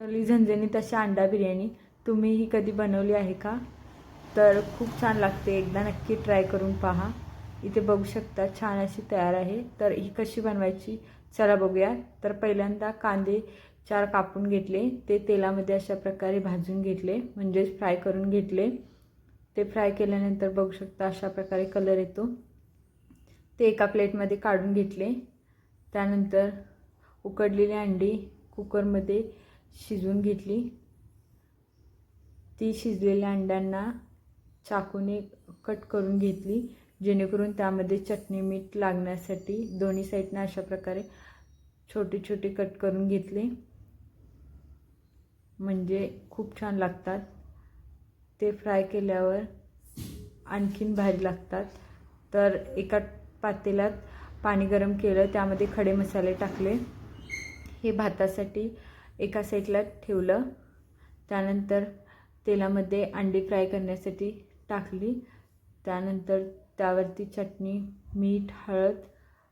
बनवली झणझणीत अशी अंडा बिर्याणी. तुम्ही ही कधी बनवली आहे का? तर खूप छान लागते. एकदा नक्की ट्राय करून पहा. इथे बघू शकता छान अशी तयार आहे. तर ही कशी बनवायची? चला बघूया. तर पहिल्यांदा कांदे चार कापून घेतले. ते तेलामध्ये अशा प्रकारे भाजून घेतले. म्हणजेच फ्राय करून घेतले. ते फ्राय केल्यानंतर बघू शकता अशा प्रकारे कलर येतो. ते एका प्लेटमध्ये काढून घेतले. त्यानंतर उकडलेली अंडी कुकरमध्ये शिजवून घेतली. ती शिजलेल्या अंड्यांना चाकूने कट करून घेतली. जेणेकरून त्यामध्ये चटणी मीठ लागण्यासाठी दोन्ही साईडनं अशा प्रकारे छोटे छोटे कट करून घेतले. म्हणजे खूप छान लागतात. ते फ्राय केल्यावर आणखीन भारी लागतात. तर एका पातेल्यात पाणी गरम केलं त्यामध्ये खडे मसाले टाकले. हे भातासाठी एका साईडला ठेवलं. त्यानंतर तेलामध्ये अंडी फ्राय करण्यासाठी टाकली. त्यानंतर त्यावरती चटणी मीठ हळद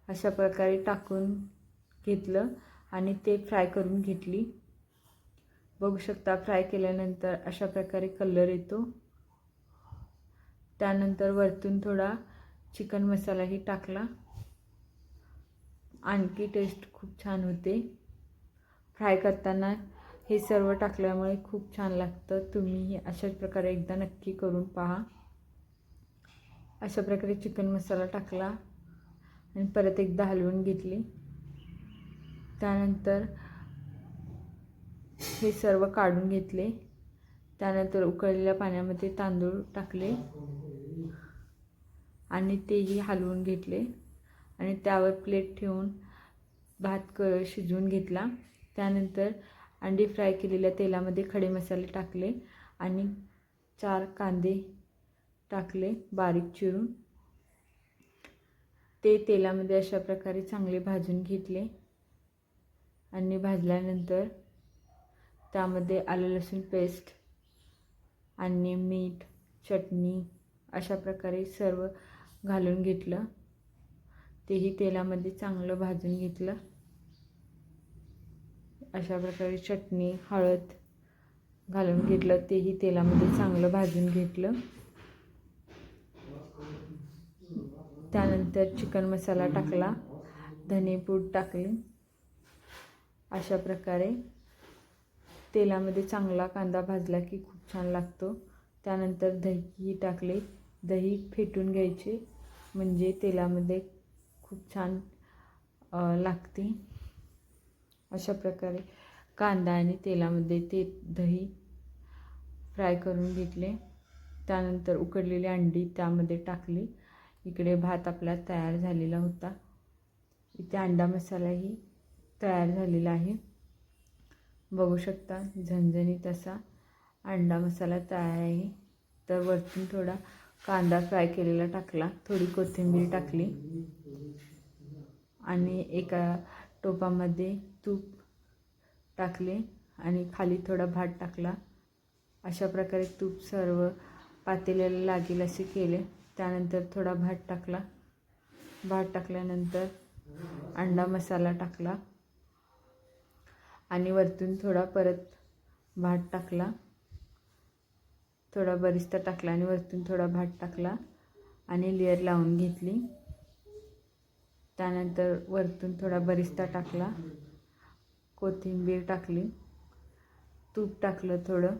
अशा प्रकारे टाकून घेतलं आणि ते फ्राय करून घेतली. बघू शकता फ्राय केल्यानंतर अशा प्रकारे कलर येतो. त्यानंतर वरतून थोडा चिकन मसालाही टाकला. आणखी टेस्ट खूप छान होते. फ्राय करताना हे सर्व टाकल्यामुळे खूप छान लागतं. तुम्ही अशाच प्रकारे एकदा नक्की करून पहा. अशा प्रकारे चिकन मसाला टाकला आणि परत एकदा हलवून घेतली. त्यानंतर हे सर्व काढून घेतले. त्यानंतर उकळलेल्या पाण्यामध्ये तांदूळ टाकले आणि तेही हलवून घेतले आणि त्यावर प्लेट ठेवून भात क शिजवून घेतला. त्यानंतर अंडी फ्राय केलेल्या तेलामध्ये खडे मसाले टाकले आणि चार कांदे टाकले बारीक चिरून. ते तेलामध्ये अशा प्रकारे चांगले भाजून घेतले आणि भाजल्यानंतर त्यामध्ये आलं लसूण पेस्ट आणि मीठ चटणी अशा प्रकारे सर्व घालून घेतलं. तेही तेलामध्ये चांगलं भाजून घेतलं. अशा प्रकारे चटणी हळद घालून घेतलं. तेही तेलामध्ये चांगलं भाजून घेतलं. त्यानंतर चिकन मसाला टाकला. धनेपूड टाकली. अशा प्रकारे तेलामध्ये चांगला कांदा भाजला की खूप छान लागतो. त्यानंतर दही टाकले. दही फेटून घ्यायचे. म्हणजे तेलामध्ये खूप छान लागते. अशा प्रकारे कांदा आणि तेलामध्ये ते दही फ्राय करून घेतले. त्यानंतर उकडलेली अंडी त्यामध्ये टाकली. इकडे भात आपला तयार झालेला होता. इथे अंडा मसालाही तयार झालेला आहे. बघू शकता झणझणीत असा अंडा मसाला तयार आहे. तर वरतून थोडा कांदा फ्राय केलेला टाकला. थोडी कोथिंबीर टाकली. आणि एका टोपामध्ये तूप टाकले आणि खाली थोडा भात टाकला. अशा प्रकारे तूप सर्व पातेल्याला लागेल असे केले. त्यानंतर थोडा भात टाकला. भात टाकल्यानंतर अंडा मसाला टाकला आणि वरतून थोडा परत भात टाकला. थोडा बरिस्ता टाकला आणि वरतून थोडा भात टाकला आणि लेअर लावून घेतली. त्यानंतर वरतून थोडा बरिस्ता टाकला. कोथिंबीर टाकली. तूप टाकलं थोडं.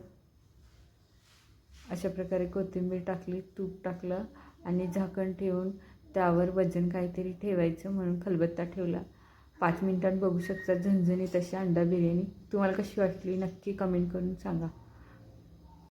अशा प्रकारे कोथिंबीर टाकली तूप टाकलं आणि झाकण ठेवून त्यावर वजन काहीतरी ठेवायचं म्हणून खलबत्ता ठेवला. पाच मिनिटात बघू शकता झणझणीत अशी अंडा बिर्याणी. तुम्हाला कशी वाटली? नक्की कमेंट करून सांगा.